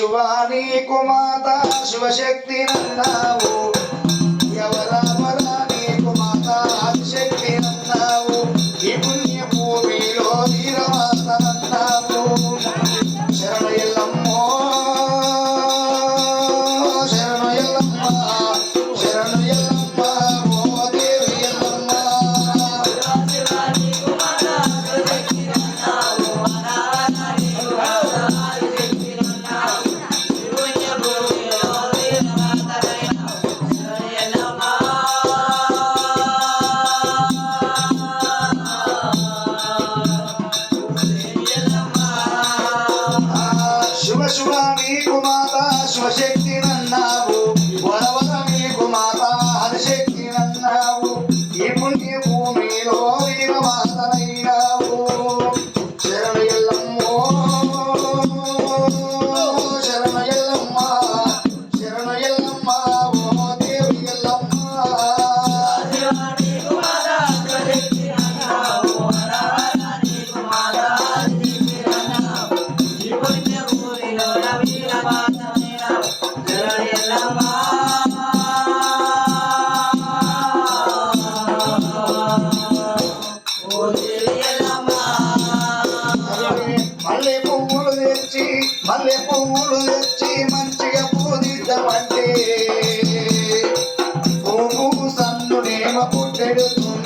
శివాని కుమాత శివశక్తి నన్నావు శివ నీకు మాత శివశక్తి నన్నావు వరవర నీకు మాత హరిశక్తి నన్నావు. ఈ పుణ్య భూమిలో వీరమాతనైనావు మల్లె పువ్వులు తెచ్చి మంచిగా పూజిద్దామంటే. పువ్వు సందునేమ పుట్టెడుతుంది